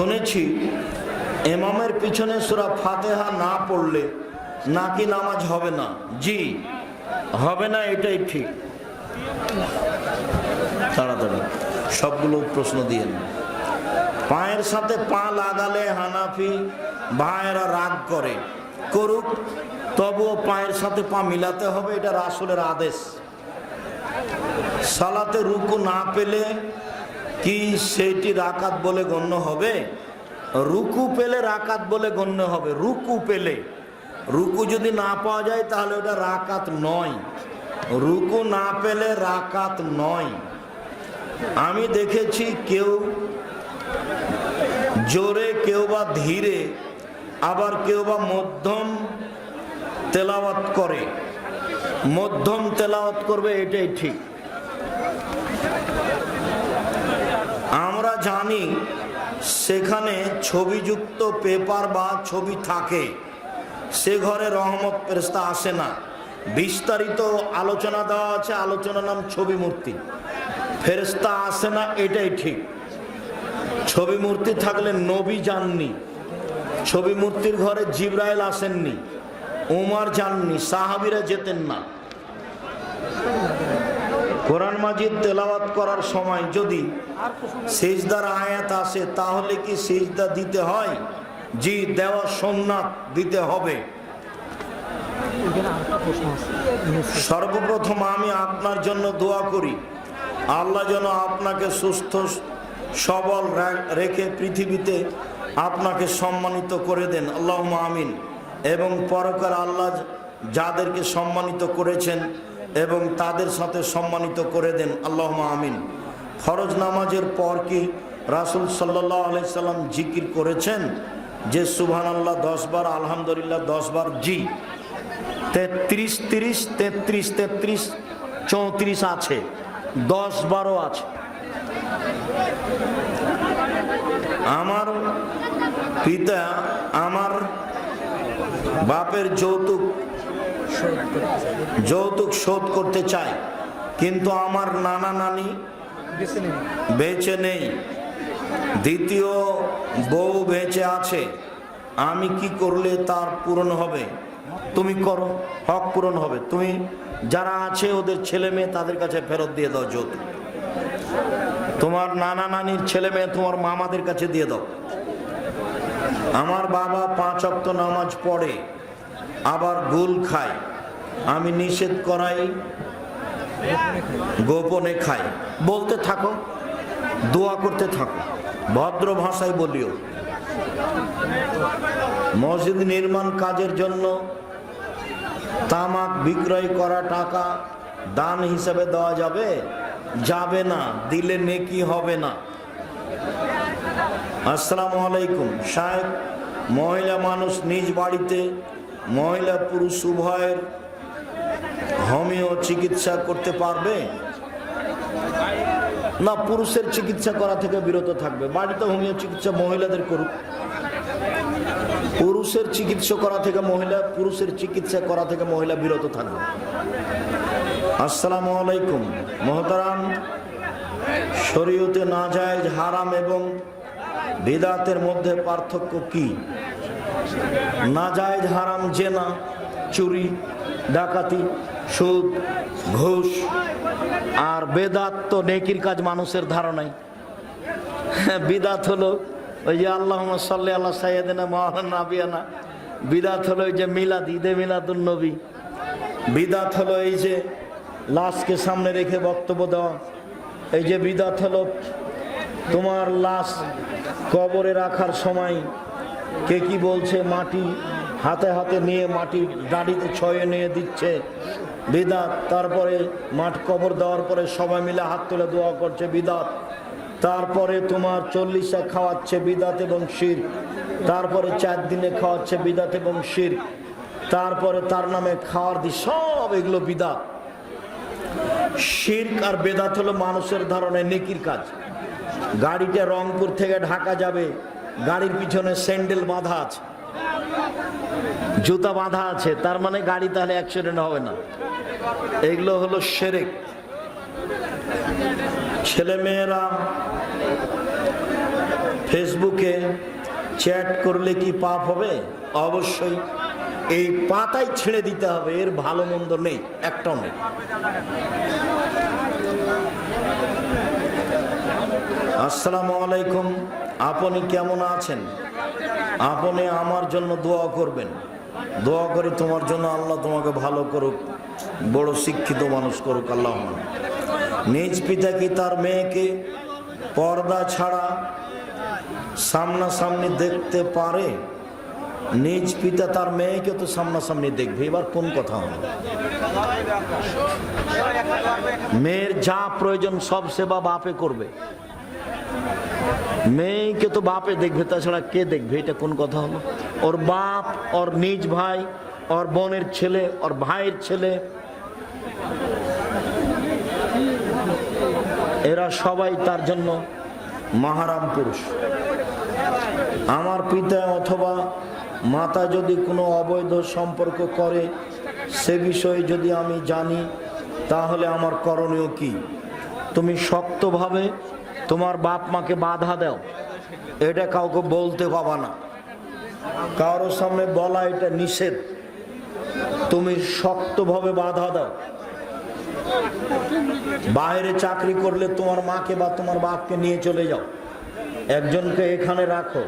শুনেছি, এমামের পিছনে সুরা ফাতেহা না পড়লে নাকি নামাজ হবে না। জি, হবে না, এটাই ঠিক। তাড়াতাড়ি, সবগুলো প্রশ্ন দিয়ে পায়ের সাথে পা লাগালে হানাফি ভাইয়েরা রাগ করে। করুক, তবুও পায়ের সাথে পা মিলাতে হবে, এটা রাসুলের আদেশ। সালাতে রুকু না পেলে কি সেটি রাকাত বলে গণ্য হবে? রুকু পেলে রাকাত বলে গণ্য হবে। রুকু পেলে। রুকু যদি না পাওয়া যায়, তাহলে ওটা রাকাত নয়। রুকু না পেলে রাকাত নয়। আমি দেখেছি কেউ জোরে, কেউ বা ধীরে, আবার কেউ বা মধ্যম তেলাওয়াত করে। মধ্যম তেলাওয়াত করবে, এটাই ঠিক। জানি সেখানে ছবিযুক্ত পেপার বা ছবি থাকে। সে ঘরে রহমত ফেরেস্তা আসে না। বিস্তারিত আলোচনা দেওয়া আছে আলোচনা নাম ছবি মূর্তি ফেরেস্তা আসে না, এটাই ঠিক। ছবি মূর্তি থাকলে নবী যাননি ছবি মূর্তির ঘরে জিব্রাইল আসেননি। উমার যাননি সাহাবিরা যেতেন না। কোরআন মাজিদ তেলাওয়াত করার সময় যদি সেজদার আয়াত আসে, তাহলে কি সেজদা দিতে হয়? জি, দেওয়া সোমনাথ দিতে হবে। সর্বপ্রথম আমি আপনার জন্য দোয়া করি। আল্লাহ যেন আপনাকে সুস্থ, সবল রেখে পৃথিবীতে আপনাকে সম্মানিত করে দেন। আল্লাহ আমিন। এবং পরকার আল্লাহ যাদেরকে সম্মানিত করেছেন এবং তাদের সাথে সম্মানিত করে দেন। আল্লাহ আমিন। ফরজ নামাজের পর কি রাসুল সাল্লাহ আলাইসাল্লাম জিকির করেছেন? যে সুবহান আল্লাহ দশ বার, আলহামদুলিল্লাহ দশ বার জি। তেত্রিশ, তিরিশ, তেত্রিশ তেত্রিশ, চৌত্রিশ আছে। দশ বারো আছে। আমার পিতা, আমার বাপের যৌতুক যৌতুক শোধ করতে চাই কিন্তু আমার নানা নানি বেঁচে নেই। দ্বিতীয় বউ বেঁচে আছে। আমি কি করলে তার পূরণ হবে? তুমি করো হক পূরণ হবে। তুমি যারা আছে ওদের ছেলে মেয়ে তাদের কাছে ফেরত দিয়ে দাও যৌতুক। তোমার নানা নানির ছেলে মেয়ে তোমার মামাদের কাছে দিয়ে দাও। আমার বাবা পাঁচ অক্ত নামাজ পড়ে আবার গুল খায়। আমি নিষেধ করাই, গোপনে খাই। বলতে থাকো, দোয়া করতে থাকো, ভদ্র ভাষায় বলিও। মসজিদ নির্মাণ কাজের জন্য তামাক বিক্রয় করা টাকা দান হিসেবে দেওয়া যাবে? যাবে না, দিলে নেকি হবে না। আসসালামু আলাইকুম, সাহেব। মহিলা মানুষ নিজ বাড়িতে, মহিলা পুরুষ উভয়ের হোমিও চিকিৎসা করতে পারবে? না, পুরুষের চিকিৎসা করা থেকে বিরত থাকবে। বাড়িতে হোমিও চিকিৎসা মহিলাদের করুক। পুরুষের চিকিৎসা করা থেকে মহিলা, পুরুষের চিকিৎসা করা থেকে মহিলা বিরত থাকবে। আসসালামু আলাইকুম। মহতারাম, শরীয়তে না যায় হারাম এবং বিদাতের মধ্যে পার্থক্য কি? না যায় হারাম, জেনা, চুরি, ডাকাতি সুদ, ঘুষ আর বেদাত তো নেকির কাজ মানুষের ধারণাই। বিদাত হলো ওই যে আল্লাহ সাল্লি আল্লাহ সাইয়েদিনা মহানা নাবিয়ানা বিদাত হলো ওই যে মিলাদ, ঈদে মিলাদুল নবী। বিদাত হলো এই যে লাশকে সামনে রেখে বক্তব্য দেওয়া। এই যে বিদাত হলো তোমার লাশ কবরে রাখার সময় কে কি বলছে, মাটি হাতে হাতে নিয়ে মাটি দাঁড়িতে ছয়ে নিয়ে দিচ্ছে। বিদাত। তারপরে মাঠ কবর দেওয়ার পরে সবাই মিলে হাত তুলে দোয়া করছে, বিদাত। তারপরে তোমার চল্লিশা খাওয়াচ্ছে বিদাত এবং শির। তারপরে চার দিনে খাওয়াচ্ছে বিদাত এবং শির। তারপরে তার নামে খাওয়ার দি সব এগুলো বিদাত। শির্ক আর বেদাত হলো মানুষের ধারণায় নেকির কাজ। গাড়িটা রংপুর থেকে ঢাকা যাবে, গাড়ির পিছনে স্যান্ডেল বাঁধা আছে। জুতা বাঁধা আছে, তার মানে গাড়ি তাহলে অ্যাক্সিডেন্ট হবে না। এগুলো হলো সেরেক। ছেলে মেয়েরা ফেসবুকে চ্যাট করলে কি পাপ হবে? অবশ্যই। এই পাতাই ছেড়ে দিতে হবে, এর ভালো মন্দ নেই, একটাও নেই। আসসালামু আলাইকুম, আপনি কেমন আছেন? আপনি আমার জন্য দোয়া করবেন। দোয়া করে তোমার জন্য আল্লাহ তোমাকে ভালো করুক, বড় শিক্ষিত মানুষ করুক, আল্লাহ নিজ পিতা কি তার মেয়েকে পর্দা ছাড়া সামনাসামনি দেখতে পারে? নিজ পিতা তার মেয়েকে তো সামনাসামনি দেখবে, এবার কোন কথা হলো মেয়ের যা প্রয়োজন সব সেবা বাপে করবে। মেয়েকে তো বাপে দেখবে, তাছাড়া কে দেখবে? এটা কোন কথা হলো? ওর বাপ, ওর নিজ ভাই, ওর বোনের ছেলে, ওর ভাইয়ের ছেলে। এরা সবাই তার জন্য মাহারাম পুরুষ। আমার পিতা অথবা মাতা যদি কোনো অবৈধ সম্পর্ক করে, সে বিষয়ে যদি আমি জানি, তাহলে আমার করণীয় কি? তুমি শক্তভাবে তোমার বাপ মাকে বাধা দাও। এটা কাউকে বলতে পাবা না। কারোর সামনে বলা এটা নিষেধ। তুমি শক্তভাবে বাধা দাও। বাইরে চাকরি করলে তোমার মাকে বা তোমার বাপকে নিয়ে চলে যাও। একজনকে এখানে রাখো।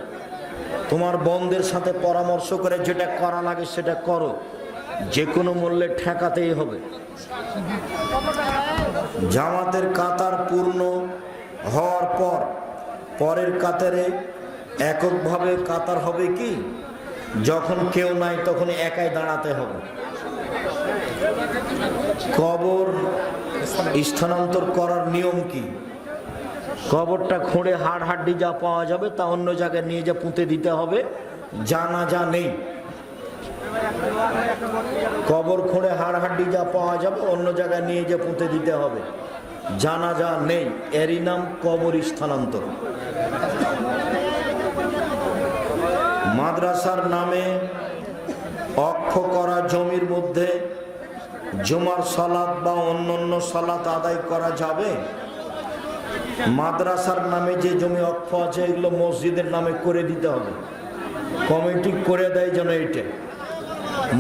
তোমার বোনদের সাথে পরামর্শ করে যেটা করা লাগে সেটা করো। যে কোনো মূল্যে ঠেকাতেই হবে। জামাতের কাতার পূর্ণ। হওয়ার পর, পরের কাতারে এককভাবে কাতার হবে কি? যখন কেউ নাই, তখন একাই দাঁড়াতে হবে। কবর স্থানান্তর করার নিয়ম কি? কবরটা খুঁড়ে হাড় হাড্ডি যা পাওয়া যাবে, তা অন্য জায়গায় নিয়ে যা পুঁতে দিতে হবে জানা যা নেই। কবর খুঁড়ে হাড় হাড্ডি যা পাওয়া যাবে, অন্য জায়গায় নিয়ে যে পুঁতে দিতে হবে। জানা যা নেই। এরই নাম কবর স্থানান্তর। মাদ্রাসার নামে অক্ষ করা জমির মধ্যে জুমার সালাত বা অন্যান্য সালাত আদায় করা যাবে? মাদ্রাসার নামে যে জমি অক্ষ আছে, এগুলো মসজিদের নামে করে দিতে হবে। কমিটি করে দেয় যেন এটা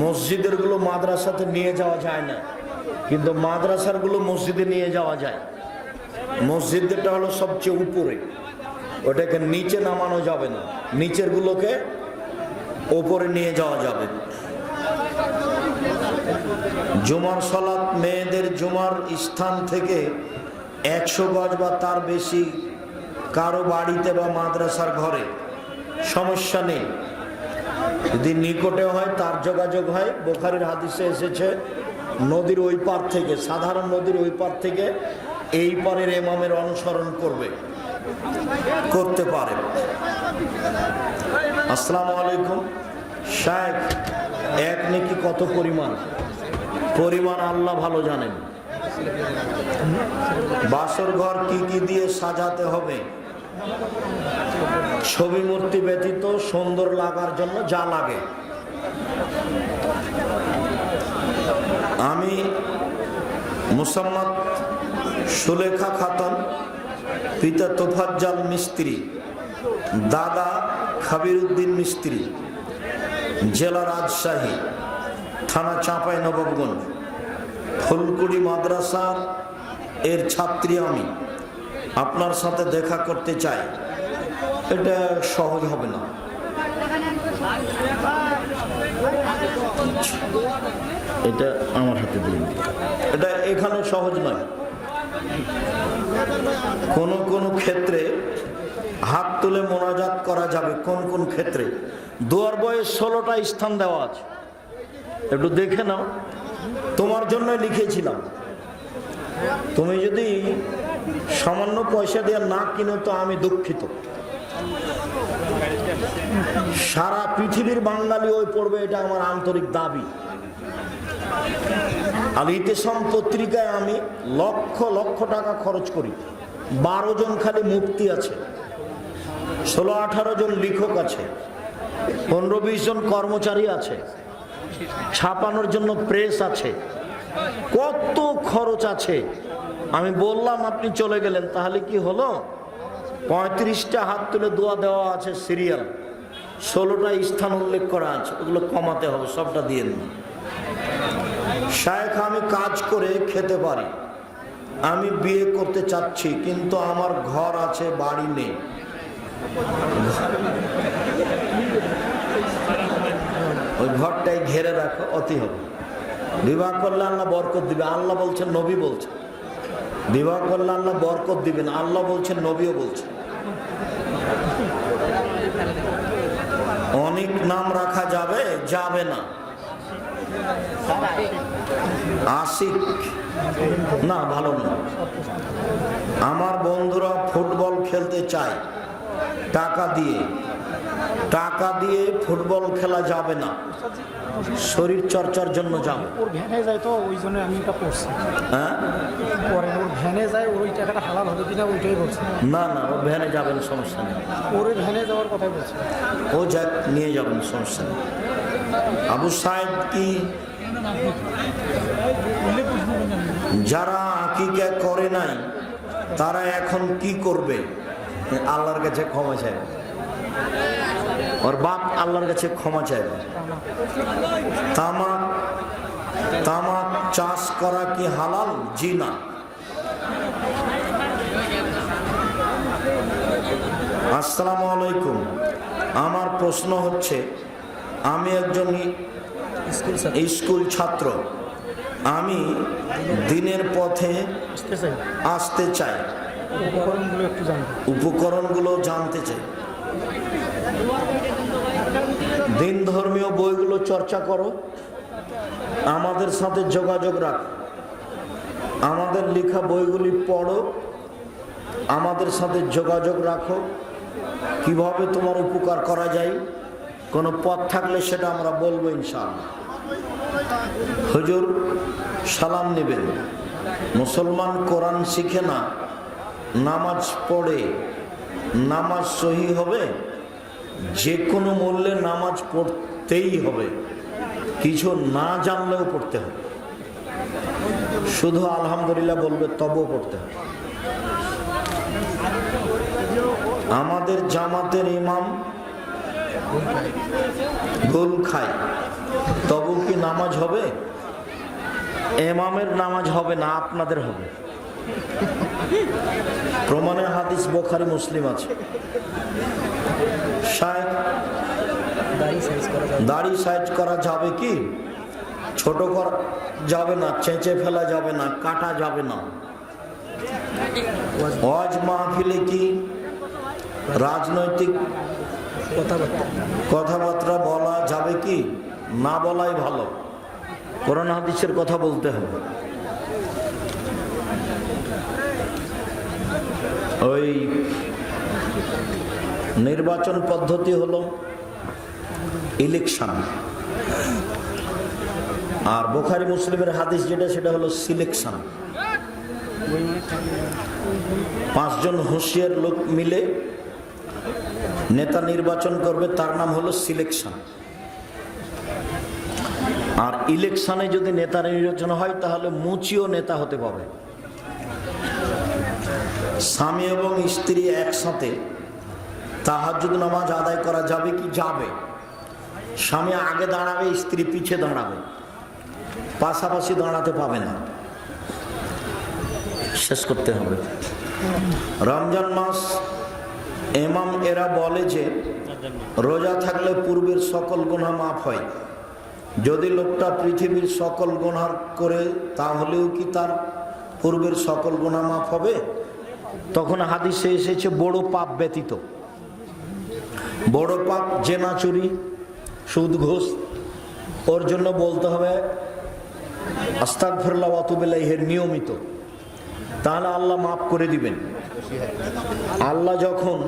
মসজিদেরগুলো মাদ্রাসাতে নিয়ে যাওয়া যায় না। কিন্তু মাদ্রাসারগুলো মসজিদে নিয়ে যাওয়া যায়। মসজিদটা হলো সবচেয়ে উপরে। ওটাকে নিচে নামানো যাবে না। নিচের গুলোকে ওপরে নিয়ে যাওয়া যাবে। জুমার সলাৎ মেয়েদের জুমার স্থান থেকে একশো গজ বা তার বেশি কারও বাড়িতে বা মাদ্রাসার ঘরে সমস্যা নেই। যদি নিকটে হয়, তার যোগাযোগ হয়। বোখারির হাদিসে এসেছে নদীর ওই পার থেকে, সাধারণ নদীর ওই পার থেকে এই পারের এমামের অনুসরণ করবে, করতে পারে। আসসালামু আলাইকুম। শায়েখ এক নাকি কত পরিমাণ? পরিমাণ আল্লাহ ভালো জানেন। বাসর ঘর কি কি দিয়ে সাজাতে হবে? ছবি মূর্তি ব্যতীত সুন্দর লাগার জন্য যা লাগে। আমি মুসাম্মদ সুলেখা খাতুন, পিতা তোফাজ্জাল মিস্ত্রি, দাদা খাবির উদ্দিন মিস্ত্রি, জেলা রাজশাহী, থানা চাঁপাই নবাবগঞ্জ ফুলকুড়ি মাদ্রাসার এর ছাত্রী আমি। আপনার সাথে দেখা করতে চাই। এটা সহজ হবে না। এটা আমার হাতে দিন। এটা এখানে সহজ নয়। কোন কোন ক্ষেত্রে হাত তুলে মোনাজাত করা যাবে, কোন কোন ক্ষেত্রে? দুয়ার বয়ে ষোলোটা স্থান দেওয়া আছে। একটু দেখে নাও। তোমার জন্য লিখেছিলাম। তুমি যদি সামান্য পয়সা দিয়ে না কিনো তো আমি দুঃখিত। সারা পৃথিবীর বাঙালি ওই পড়বে, এটা আমার আন্তরিক দাবি। আর ইতেসম পত্রিকায় আমি লক্ষ লক্ষ টাকা খরচ করি। বারো জন খালি মুক্তি আছে, ষোলো, আঠারো জন লেখক আছে, পনেরো, বিশ জন কর্মচারী আছে, ছাপানোর জন্য প্রেস আছে। কত খরচ আছে? আমি বললাম, আপনি চলে গেলেন, তাহলে কি হলো? পঁয়ত্রিশটা হাত তুলে দোয়া দেওয়া আছে সিরিয়াল। ষোলোটা স্থান উল্লেখ করা আছে, ওগুলো কমাতে হবে, সবটা দিয়ে না শায়েখ, আমি কাজ করে খেতে পারি। আমি বিয়ে করতে চাচ্ছি, কিন্তু আমার ঘর আছে, বাড়ি নেই। ওই ঘরটাই ঘেরে রাখো, অতি হবে। বিবাহ করলে আল্লাহ বরকত দিবে, আল্লাহ বলছেন, নবী বলছেন। বিবাহ করলে আল্লাহ বরকত দিবেন, আল্লাহ বলছেন, নবীও বলছেন। অনেক নাম রাখা যাবে যাবে না। আশিক। না, ভালো না। আমার বন্ধুরা ফুটবল খেলতে চায়, টাকা দিয়ে। টাকা দিয়ে ফুটবল খেলা যাবে না। শরীর চর্চার জন্য যাবে। ওর ভ্যানে যায় তো ওই জন্য আমি এটা পড়ছি হ্যাঁ? পরে ওর ভ্যানে যায় ওই টাকাটা হালাল হবে কিনা ওইটাই বলছি। না না ও ভ্যানে যাবেন সমস্যা নেই। ওর ভ্যানে যাওয়ার কথাই বলছি। ও যাক নিয়ে যাবেন সমস্যা নেই। আবু সাহেব কি? যারা আকিকা করে নাই তারা এখন কি করবে? আল্লাহর কাছে ক্ষমা চাইবে। ওর বাপ আল্লাহর কাছে ক্ষমা চাইবে তামাক তামাক চাষ করা কি হালাল জি না আসসালামু আলাইকুম আমার প্রশ্ন হচ্ছে আমি একজন স্কুল ছাত্র আমি দিনের পথে আসতে চাই উপকরণগুলো জানতে। চাই দিন ধর্মীয় বইগুলো চর্চা করো। আমাদের সাথে যোগাযোগ রাখ। আমাদের লেখা বইগুলি পড়ো। আমাদের সাথে যোগাযোগ রাখো। কীভাবে তোমার উপকার করা যায়? কোনো পথ থাকলে সেটা আমরা বলব ইনশাআল্লাহ। হুজুর, সালাম নেবেন। মুসলমান কোরআন শিখে না, নামাজ পড়ে নামাজ সহি হবে? যে কোনো মূল্যে নামাজ পড়তেই হবে। কিছু না জানলেও পড়তে হবে। শুধু আলহামদুলিল্লাহ বলবে, তবুও পড়তে হবে। আমাদের জামাতের ইমাম গোল খায়। তবু কি নামাজ হবে? এমামের নামাজ হবে না, আপনাদের হবে। প্রমাণের হাদিস বোখারি মুসলিম আছে। দাড়ি সাইজ করা যাবে। কি? ছোট করা যাবে না চেঁচে ফেলা যাবে না কাটা যাবে না। ওয়াজ মাহফিলে কি রাজনৈতিক কথাবার্তা। কথাবার্তা বলা যাবে কি? না বলাই ভালো। করোনা হাদিসের কথা বলতে হবে। ওই নির্বাচন পদ্ধতি হলো ইলেকশন আর বোখারি মুসলিমের হাদিস যেটা, সেটা হলো সিলেকশন পাঁচজন হুঁশিয়ার লোক মিলে নেতা নির্বাচন করবে, তার নাম হলো সিলেকশন আর ইলেকশনে যদি নেতা নির্বাচন হয়, তাহলে মুচিও নেতা হতে পাবে স্বামী এবং স্ত্রী একসাথে তাহাজুদ নামাজ আদায় করা যাবে কি যাবে? স্বামী আগে দাঁড়াবে, স্ত্রী পিছে দাঁড়াবে। পাশাপাশি দাঁড়াতে পাবে না। শেষ করতে হবে। রমজান মাস এমাম এরা বলে যে, রোজা থাকলে পূর্বের সকল গুণা মাফ হয়। যদি লোকটা পৃথিবীর সকল গুণা করে, তাহলেও কি তার পূর্বের সকল গুণা মাফ হবে? তখন হাদিসে এসেছে, বড় পাপ ব্যতীত। বড় পাপ, জেনা চুরি, সুদ, ঘোষ। ওর জন্য বলতে হবে আস্তাক ফিরলা ওয়াতুবিল্লাহের নিয়মিত। তাহলে আল্লাহ মাফ করে দিবেন। আল্লাহ যখন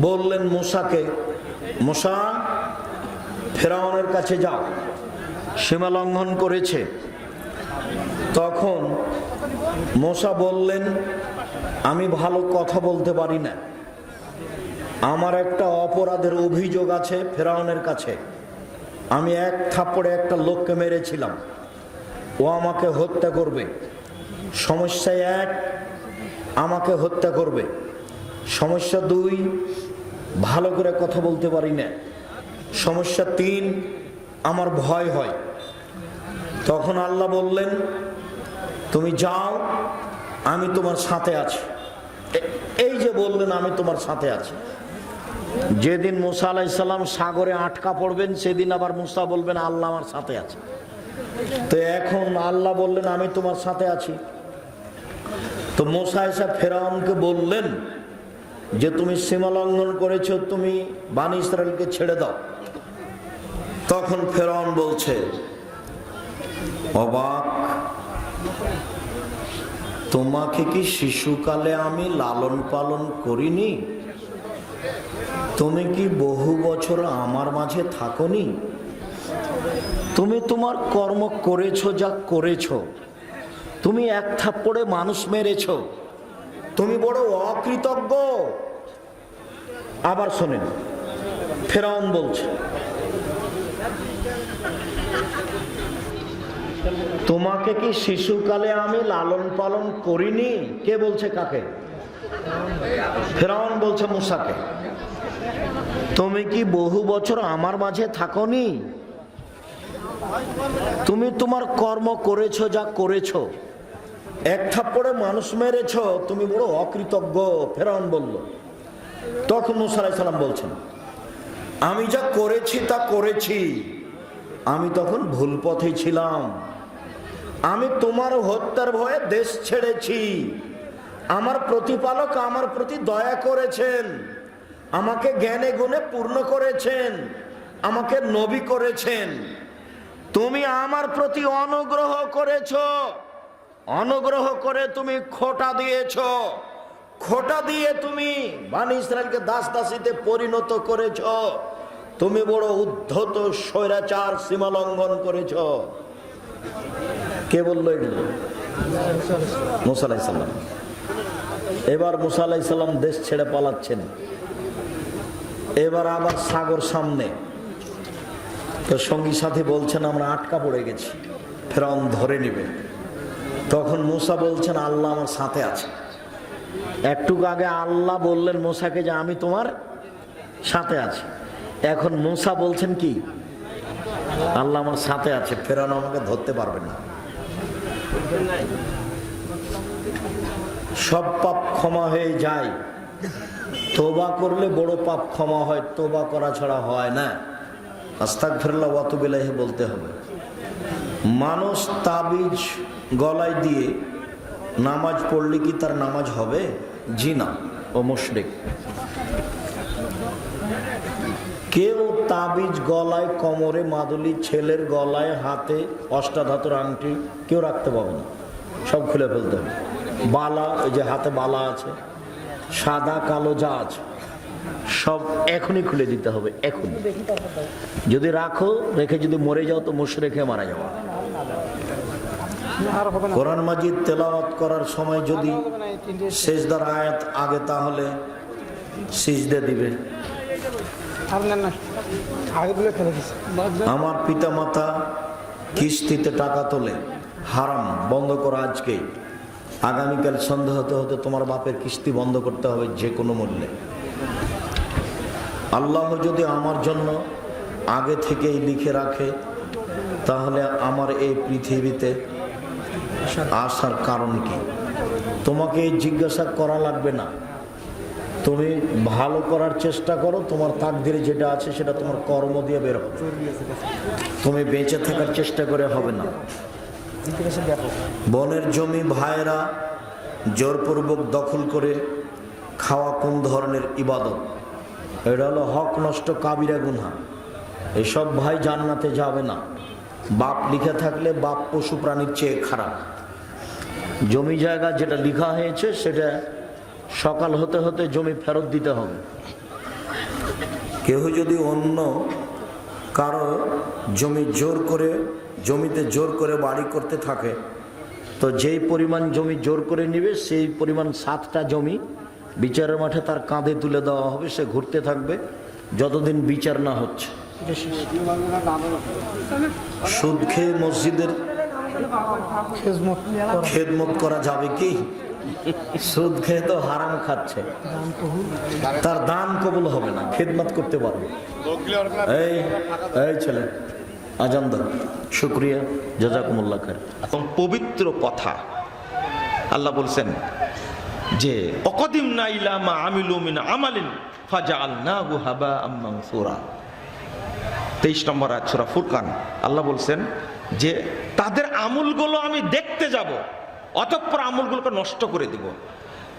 বললেন মুসাকে, মুসা, ফেরাউনের কাছে যাও। সীমা লঙ্ঘন করেছে। তখন মোসা বললেন, আমি ভালো কথা বলতে পারি না। আমার একটা অপরাধের অভিযোগ আছে ফেরাউনের কাছে। আমি এক থাপ্পড়ে একটা লোককে মেরেছিলাম। ও আমাকে হত্যা করবে। সমস্যায় এক, আমাকে হত্যা করবে। সমস্যা দুই, ভালো করে কথা বলতে পারি না। সমস্যা তিন, আমার ভয় হয়। তখন আল্লাহ বললেন তুমি যাও, আমি তোমার সাথে আছি। এই যে বললেন, আমি তোমার সাথে আছি। যেদিন মুসা আলাইসাল্লাম সাগরে আটকা পড়বেন, সেদিন আবার মুসা বলবেন, আল্লাহ আমার সাথে আছে। তো এখন আল্লাহ বললেন, আমি তোমার সাথে আছি। তো মোসা এসে ফেরাউনকে বললেন যে, তুমি সীমা লঙ্ঘন করেছ, তুমি বানি ইসরায়েলকে ছেড়ে দাও। তখন ফেরাউন বলছে, অবাক তোমাকে কি শিশুকালে আমি লালন পালন করিনি? তুমি কি বহু বছর আমার মাঝে থাকনি? তুমি তোমার কর্ম করেছ যা করেছ। তুমি এক থাপ্পড়ে মানুষ মেরেছ। তুমি বড় অকৃতজ্ঞ। আবার শোনেন, ফেরাউন বলছে তোমাকে কি শিশুকালে আমি লালন পালন করিনি? কে বলছে কাকে? ফেরাউন বলছে মুসাকে। তুমি কি বহু বছর আমার মাঝে থাকনি? তুমি তোমার কর্ম করেছ যা করেছ। এক থাপ্পড়ে মানুষ মেরেছ, তুমি বড় অকৃতজ্ঞ, ফেরাউন বলল। তখন মুসা সালাম বলছেন, আমি যা করেছি তা করেছি। আমি তখন ভুল পথে ছিলাম। আমি তোমার হত্যার ভয়ে দেশ ছেড়েছি। আমার প্রতিপালক আমার প্রতি দয়া করেছেন। আমাকে জ্ঞানে গুণে পূর্ণ করেছেন। আমাকে নবী করেছেন। তুমি আমার প্রতি অনুগ্রহ করেছ। অনুগ্রহ করে তুমি খোটা দিয়েছ। খোটা দিয়ে তুমি বানি ইসরায়েলকে দাস দাসীতে পরিণত করেছ। তুমি বড় উদ্ধত স্বৈরাচার সীমা লঙ্ঘন করেছ। কে বলল এগুলো মুসা আলাইসাল্লাম এবার মুসা দেশ ছেড়ে পালাচ্ছেন। এবার আবার সাগর সামনে। তো সঙ্গী সাথী বলছেন, আমরা আটকা পড়ে গেছি। ফেরাউন ধরে নিবে। তখন মুসা বলছেন, আল্লাহ আমার সাথে আছে। একটু আগে আল্লাহ বললেন মুসাকে যে, আমি তোমার সাথে আছি। এখন মুসা বলছেন কি, আল্লাহ আমার সাথে আছে ফেরানো আমাকে ধরতে পারবে না। সব পাপ ক্ষমা হয়ে যায়। তোবা করলে বড় পাপ ক্ষমা হয় তোবা করা ছাড়া হয় না। আস্তাক ফেরলা ওয়াতুবিলাহে বলতে হবে। মানুষ তাবিজ গলায় দিয়ে নামাজ পড়লে কি তার নামাজ হবে? জি না। ও মুশরিক। কেউ তাবিজ গলায় কোমরে মাদুলি ছেলের গলায় হাতে অষ্টাধাতুর আংটি কেউ রাখতে পাবে না। সব খুলে ফেলতে হবে। বালা ওই যে হাতে বালা আছে সাদা কালো যা আছে সব এখনই খুলে দিতে হবে এখনই। যদি রাখো রেখে যদি মরে যাও তো মুশ রেখে মারা যাওয়া কোরআন মাজিদ তেলাওয়াত করার সময় যদি সেজদার আয়াত আগে তাহলে সিজদে দিবে। আর পিতা আমার পিতামাতা কিস্তিতে টাকা তোলে, হারাম, বন্ধ করা আজকেই আগামীকাল সন্দেহ হতে হতে তোমার বাপের কিস্তি বন্ধ করতে হবে যে কোনো মূল্যে। আল্লাহ যদি আমার জন্য আগে থেকেই লিখে রাখে, তাহলে আমার এই পৃথিবীতে আসার কারণ কি? তোমাকে জিজ্ঞাসা করা লাগবে না। তুমি ভালো করার চেষ্টা করো, তোমার তাকদিরে যেটা আছে সেটা তোমার কর্ম দিয়ে বের হবে। তুমি বেঁচে থাকার চেষ্টা করে হবে না। বনের জমি ভাইয়েরা জোরপূর্বক দখল করে খাওয়া কোন ধরনের ইবাদত? এটা হলো হক নষ্ট কাবিরা গুনহা। এসব ভাই জান্নাতে যাবে না। বাপ লিখে থাকলে বাপ পশু প্রাণীর চেয়ে খারাপ। জমি জায়গা যেটা লিখা হয়েছে সেটা সকাল হতে হতে জমি ফেরত দিতে হবে। কেউ যদি অন্য কারও জমি জোর করে জমিতে জোর করে বাড়ি করতে থাকে তো যেই পরিমাণ জমি জোর করে নিবে সেই পরিমাণ সাতটা জমি বিচারের মাঠে তার কাঁধে তুলে দেওয়া হবে সে ঘুরতে থাকবে যতদিন বিচার না হচ্ছে। সুদ খেয়ে মসজিদের খেদমত করা। যাবে কি? সুদ খেয়ে তো হারাম খাচ্ছে। তার দান কবুল হবে না খেদমত করতে পারবে। এই এই ছেলে আজান শুক্রিয়া জাজাকুমুল্লাহ খান এবং পবিত্র কথা। আল্লাহ বলছেন যে অকদিম না ইলামা আমিলু মিন আমালিন ফাজআলনাহু হাবাআম মানসুরা 23 নম্বর আয়াত ফুরকান। আল্লাহ বলছেন যে তাদের আমুলগুলো আমি দেখতে যাব, অতঃপর আমুলগুলোকে নষ্ট করে দিব।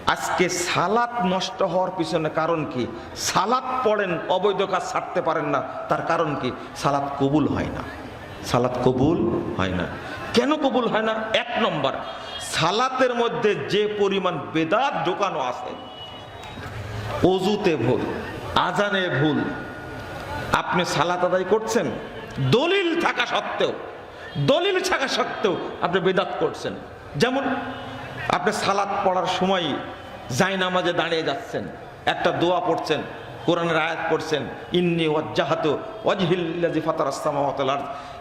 আজকে সালাত নষ্ট হওয়ার পিছনে কারণ কি? সালাত পড়েন, অবৈধ কাজ ছাড়তে পারেন না, তার কারণ কি? সালাত কবুল হয় না। সালাত কবুল হয় না। কেন কবুল হয় না? এক নম্বর, সালাতের মধ্যে যে পরিমাণ বেদাত ঢোকানো আছে, অজুতে ভুল, আজানে ভুল, আপনি সালাত আদায় করছেন, দলিল থাকা সত্ত্বেও দলিল থাকা সত্ত্বেও আপনি বেদাত করছেন। যেমন আপনি সালাত পড়ার সময় জাই নামাজে দাঁড়িয়ে যাচ্ছেন, একটা দোয়া পড়ছেন, কোরআনের আয়াত পড়ছেন, ইন্নি ওয়াজ্জাহাতু ওয়াজহিল্লাজি ওয়াল আরদ।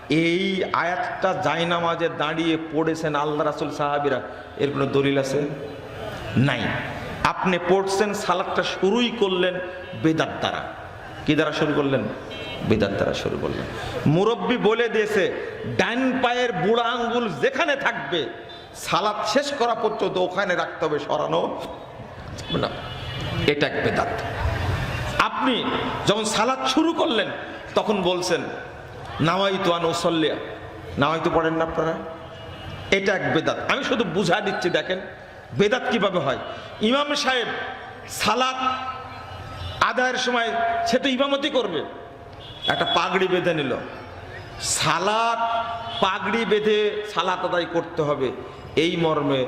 এই আয়াতটা জাই নামাজে দাঁড়িয়ে পড়েছেন আল্লাহ রাসুল সাহাবীরা। এর কোনো দলিল আছে? নাই। আপনি পড়ছেন সালাদটা শুরুই করলেন বেদাত দ্বারা। কি দ্বারা শুরু করলেন? বেদাত তারা শুরু করলেন মুরব্বী বলে দিয়েছে, ডান পায়ের বুড়া আঙ্গুল যেখানে থাকবে, সালাদ শেষ করা পর্যন্ত ওখানে রাখতে হবে সরানো। না এটা এক বেদাত। আপনি যখন সালাদ শুরু করলেন, তখন বলছেন, নাওয়াইতু আন ওসল্লিয়া নাওয়াইতু পড়েন না আপনারা? এটা এক বেদাত। আমি শুধু বুঝা দিচ্ছি, দেখেন, বেদাত কীভাবে হয়? ইমাম সাহেব সালাত আদায়ের সময় সে তো ইমামতি করবে। একটা পাগড়ি বেঁধে নিল। সালাত, পাগড়ি বেঁধে সালাত আদায় করতে হবে। এই মর্মে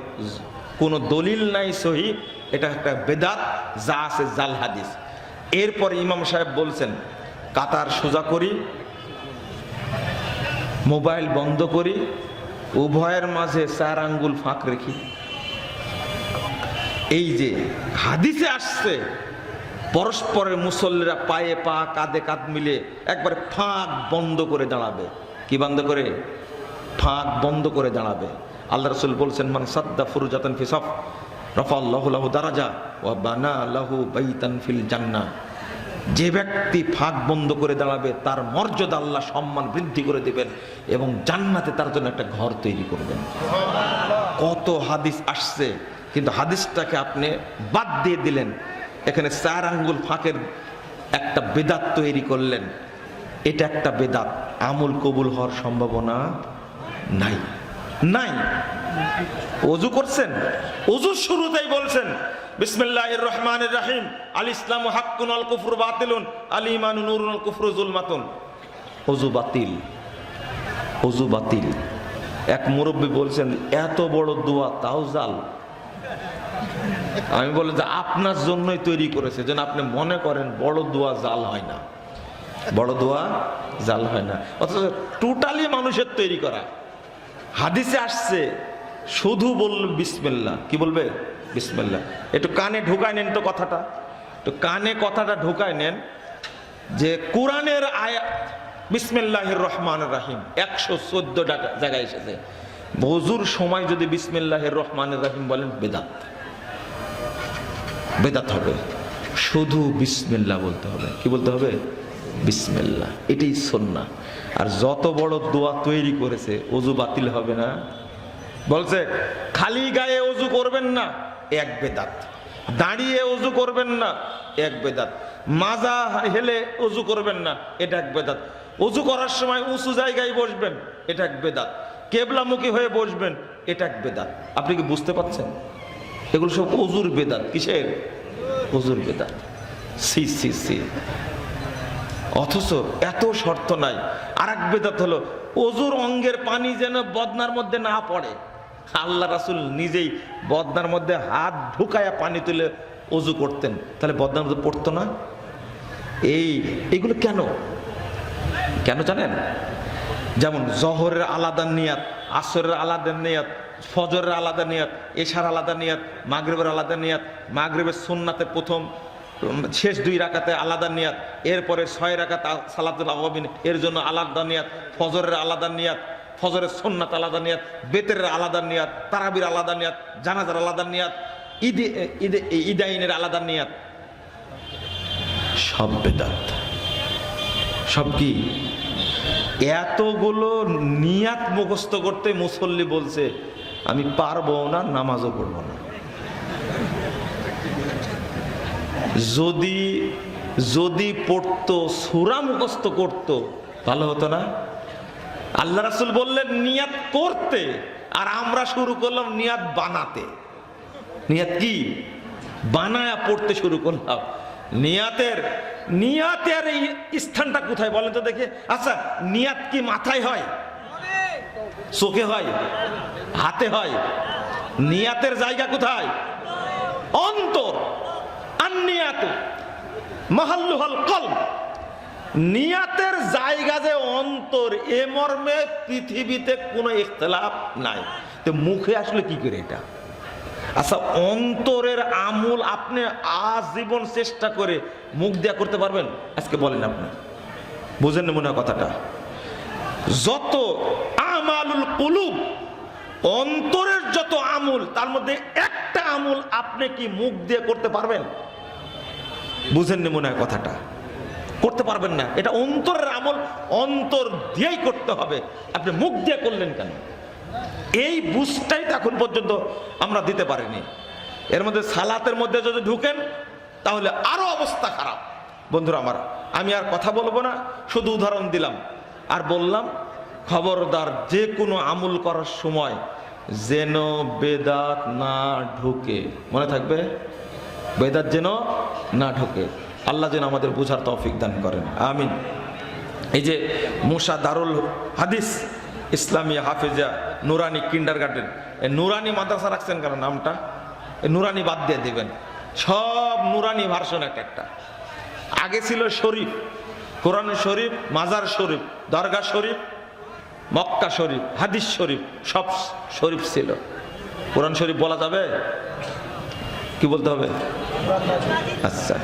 কোনো দলিল নাই, সহি। এটা একটা বেদাত, যা আছে জাল হাদিস। এরপর ইমাম সাহেব বলছেন, কাতার সোজা করি, মোবাইল বন্ধ করি, উভয়ের মাঝে চার আঙ্গুল ফাঁক রেখি। এই যে হাদিসে আসছে পরস্পরের মুসল্লিরা পায়ে পা কাঁধে কাঁধ মিলে একবারে ফাঁক বন্ধ করে দাঁড়াবে। কি বন্ধ করে? ফাঁক বন্ধ করে দাঁড়াবে। আল্লাহ রসুল বলছেন মানে সাদ্দা ফুরুজাতান ফিসফ রফা আল্লাহ দারাজা ও বানা লাহু বাইতান ফিল জান্না যে ব্যক্তি ফাঁক বন্ধ করে দাঁড়াবে তার মর্যাদা আল্লাহ সম্মান বৃদ্ধি করে দেবেন এবং জান্নাতে তার জন্য একটা ঘর তৈরি করবেন। কত হাদিস আসছে কিন্তু হাদিসটাকে আপনি বাদ দিয়ে দিলেন। এখানে চার আঙ্গুল ফাঁকের একটা বেদাত তৈরি করলেন। এটা একটা বেদাত। আমুল কবুল হওয়ার সম্ভাবনা নাই। নাই। অজু করছেন? অজু শুরুতেই বলছেন রাহিম। আল ইসলাম বাতিলুন। ইমানু অজু বাতিল। অজু বাতিল। এক মুরব্বী বলছেন, এত বড় দোয়া তাও জাল। আমি বলে যে আপনার জন্যই তৈরি করেছে, যেন আপনি মনে করেন বড় দোয়া জাল হয় না। বড় দোয়া জাল হয় না। অথচ টোটালি মানুষের তৈরি করা। হাদিসে আসছে, শুধু বলল বিসমিল্লা। কি বলবে? বিসমিল্লা। একটু কানে ঢুকায় নেন তো কথাটা। তো কানে কথাটা ঢুকায় নেন যে কোরআনের আয়াত বিসমিল্লাহির রহমান রাহিম। একশো চোদ্দ জায়গায় এসেছে। বজুর সময় যদি বিসমিল্লাহির রহমানের রাহিম বলেন, বেদাত। বেদাত হবে। শুধু বিসমিল্লা বলতে হবে। কি বলতে হবে? বিসমিল্লা এটাই সন্না আর যত বড় দোয়া তৈরি করেছে অজু বাতিল হবে না। বলছে, খালি গায়ে অজু করবেন না, এক বেদাত। দাঁড়িয়ে অজু করবেন না, এক বেদাত। মাজা হেলে অজু করবেন না, এটা এক বেদাত। অজু করার সময় উঁচু জায়গায় বসবেন, এটা এক বেদাত। কেবলামুখী হয়ে বসবেন, এটা এক বেদাত। আপনি কি বুঝতে পারছেন? এগুলো সব অজুর বেদাত, কিসের? অজুর বেদাত। সি সি সি। অথচ এত শর্ত নাই। আর এক বেদাত হলো, অজুর অঙ্গের পানি যেন বদনার মধ্যে না পড়ে। আল্লাহ রাসুল নিজেই বদনার মধ্যে হাত ঢুকায়া পানি তুলে অজু করতেন। তাহলে বদনার মধ্যে পড়তো না? এই, এগুলো কেন? কেন জানেন? যেমন জহরের আলাদা নিয়াত। আসরের আলাদা নিয়াত ফজরের আলাদা নিয়াত এশার আলাদা নিয়াত মাগরেবের আলাদা নিয়াত মাগরেবের সুন্নাতে প্রথম শেষ দুই রাকাতে আলাদা নিয়াত এরপরে ছয় রাকাত সালাতুল আওয়াবিন এর জন্য আলাদা নিয়াত ফজরের আলাদা নিয়াত ফজরের সন্ন্যাত আলাদা নিয়াত বেতের আলাদা নিয়াত তারাবির আলাদা নিয়াত জানাজার আলাদা নিয়াত ঈদে ঈদে ঈদাইনের আলাদা নিয়াত সব বেদাত সব কি এতগুলো নিয়াত মুখস্থ করতে মুসল্লি বলছে, আমি পারব না, নামাজও পড়ব না। যদি যদি পড়তো, সুরা মুখস্থ করতো, ভালো হতো না? আল্লাহ রাসুল বললেন, নিয়াত করতে, আর আমরা শুরু করলাম নিয়াত বানাতে। নিয়াত কি? বানায়া পড়তে শুরু করলাম। নিয়াতের নিয়াতের এই স্থানটা কোথায় বলেন তো দেখে। আচ্ছা নিয়াত কি মাথায় হয়? চোখে হয়? হাতে হয়? নিয়াতের জায়গা কোথায়? অন্তর। আন্নিয়াত। মাহাল্লুহাল কল নিয়াতের জায়গা যে অন্তর, এ মর্মে পৃথিবীতে কোনো ইখতলাফ নাই। তো মুখে আসলে কি করে এটা? আচ্ছা অন্তরের আমূল আপনি আজীবন চেষ্টা করে মুখ দেয়া করতে পারবেন? আজকে বলেন আপনি। বুঝেন মনে কথাটা? যত আমালুল কুলুব, অন্তরের যত আমুল, তার মধ্যে একটা আমুল আপনি কি মুখ দিয়ে করতে পারবেন? বুঝেননি মনে হয় কথাটা? করতে পারবেন না। এটা অন্তরের আমল, অন্তর দিয়েই করতে হবে। আপনি মুখ দিয়ে করলেন কেন? এই বুঝটাই এখন পর্যন্ত আমরা দিতে পারিনি। এর মধ্যে সালাতের মধ্যে যদি ঢুকেন, তাহলে আরও অবস্থা খারাপ। বন্ধুরা আমার, আমি আর কথা বলব না, শুধু উদাহরণ দিলাম। আর বললাম, খবরদার যে কোনো আমল করার সময় যেন বেদাত না ঢুকে। মনে থাকবে? বেদাত যেন না ঢোকে। আল্লাহ যেন আমাদের বুঝার তৌফিক দান করেন। আমিন। এই যে মুসা দারুল হাদিস ইসলামী হাফিজা নুরানি কিন্ডার গার্ডেন এই নুরানি মাদ্রাসা রাখছেন কেন নামটা? এই নুরানি বাদ দিয়ে দেবেন। সব নুরানি ভার্সন একটা একটা। আগে ছিল শরীফ, কোরআন শরীফ, মাজার শরীফ, দরগা শরীফ, মক্কা শরীফ, হাদিস শরীফ, সব শরীফ ছিল। কোরআন শরীফ বলা যাবে? কি বলতে হবে? আচ্ছা।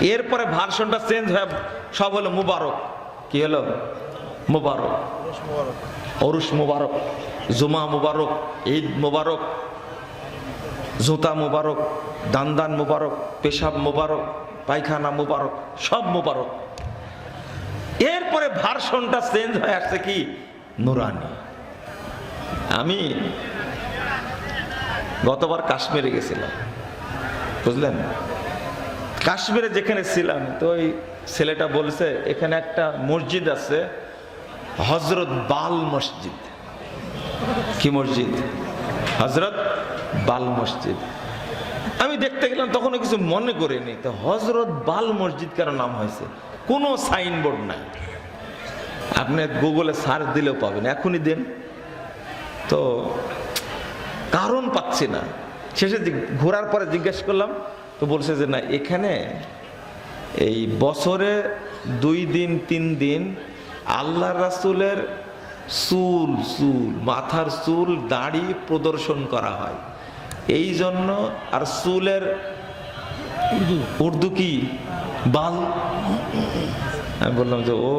এরপরে ভার্সনটা চেঞ্জ হয়ে সব হলো মুবারক। কি হলো? মুবারক। অরুষ মুবারক, জুমা মুবারক, ঈদ মুবারক, জুতা মুবারক দান মুবারক, পেশাব মুবারক, পায়খানা মুবারক, সব মুবারক। এরপরে ভার্সনটা চেঞ্জ হয়ে আসছে কি? নুরানি। আমি গতবার কাশ্মীরে গেছিলাম, বুঝলেন? কাশ্মীরে যেখানে ছিলাম, তো ওই ছেলেটা বলছে, এখানে একটা মসজিদ আছে হজরত বাল মসজিদ। কি মসজিদ? হজরত বাল মসজিদ। আমি দেখতে গেলাম তখনও কিছু মনে করিনি। তো হজরত বাল মসজিদ কেন নাম হয়েছে? কোনো সাইনবোর্ড নাই। আপনি গুগলে সার্চ দিলেও পাবেন। এখনই দেন। তো কারণ পাচ্ছি না। শেষে ঘোরার পরে জিজ্ঞেস করলাম। তো বলছে যে না, এখানে এই বছরে দুই দিন, তিন দিন আল্লাহ রাসুলের চুল চুল, মাথার চুল দাড়ি প্রদর্শন করা হয়। এই জন্য আর চুলের উর্দু কি? বাল? আমি বললাম যে, ও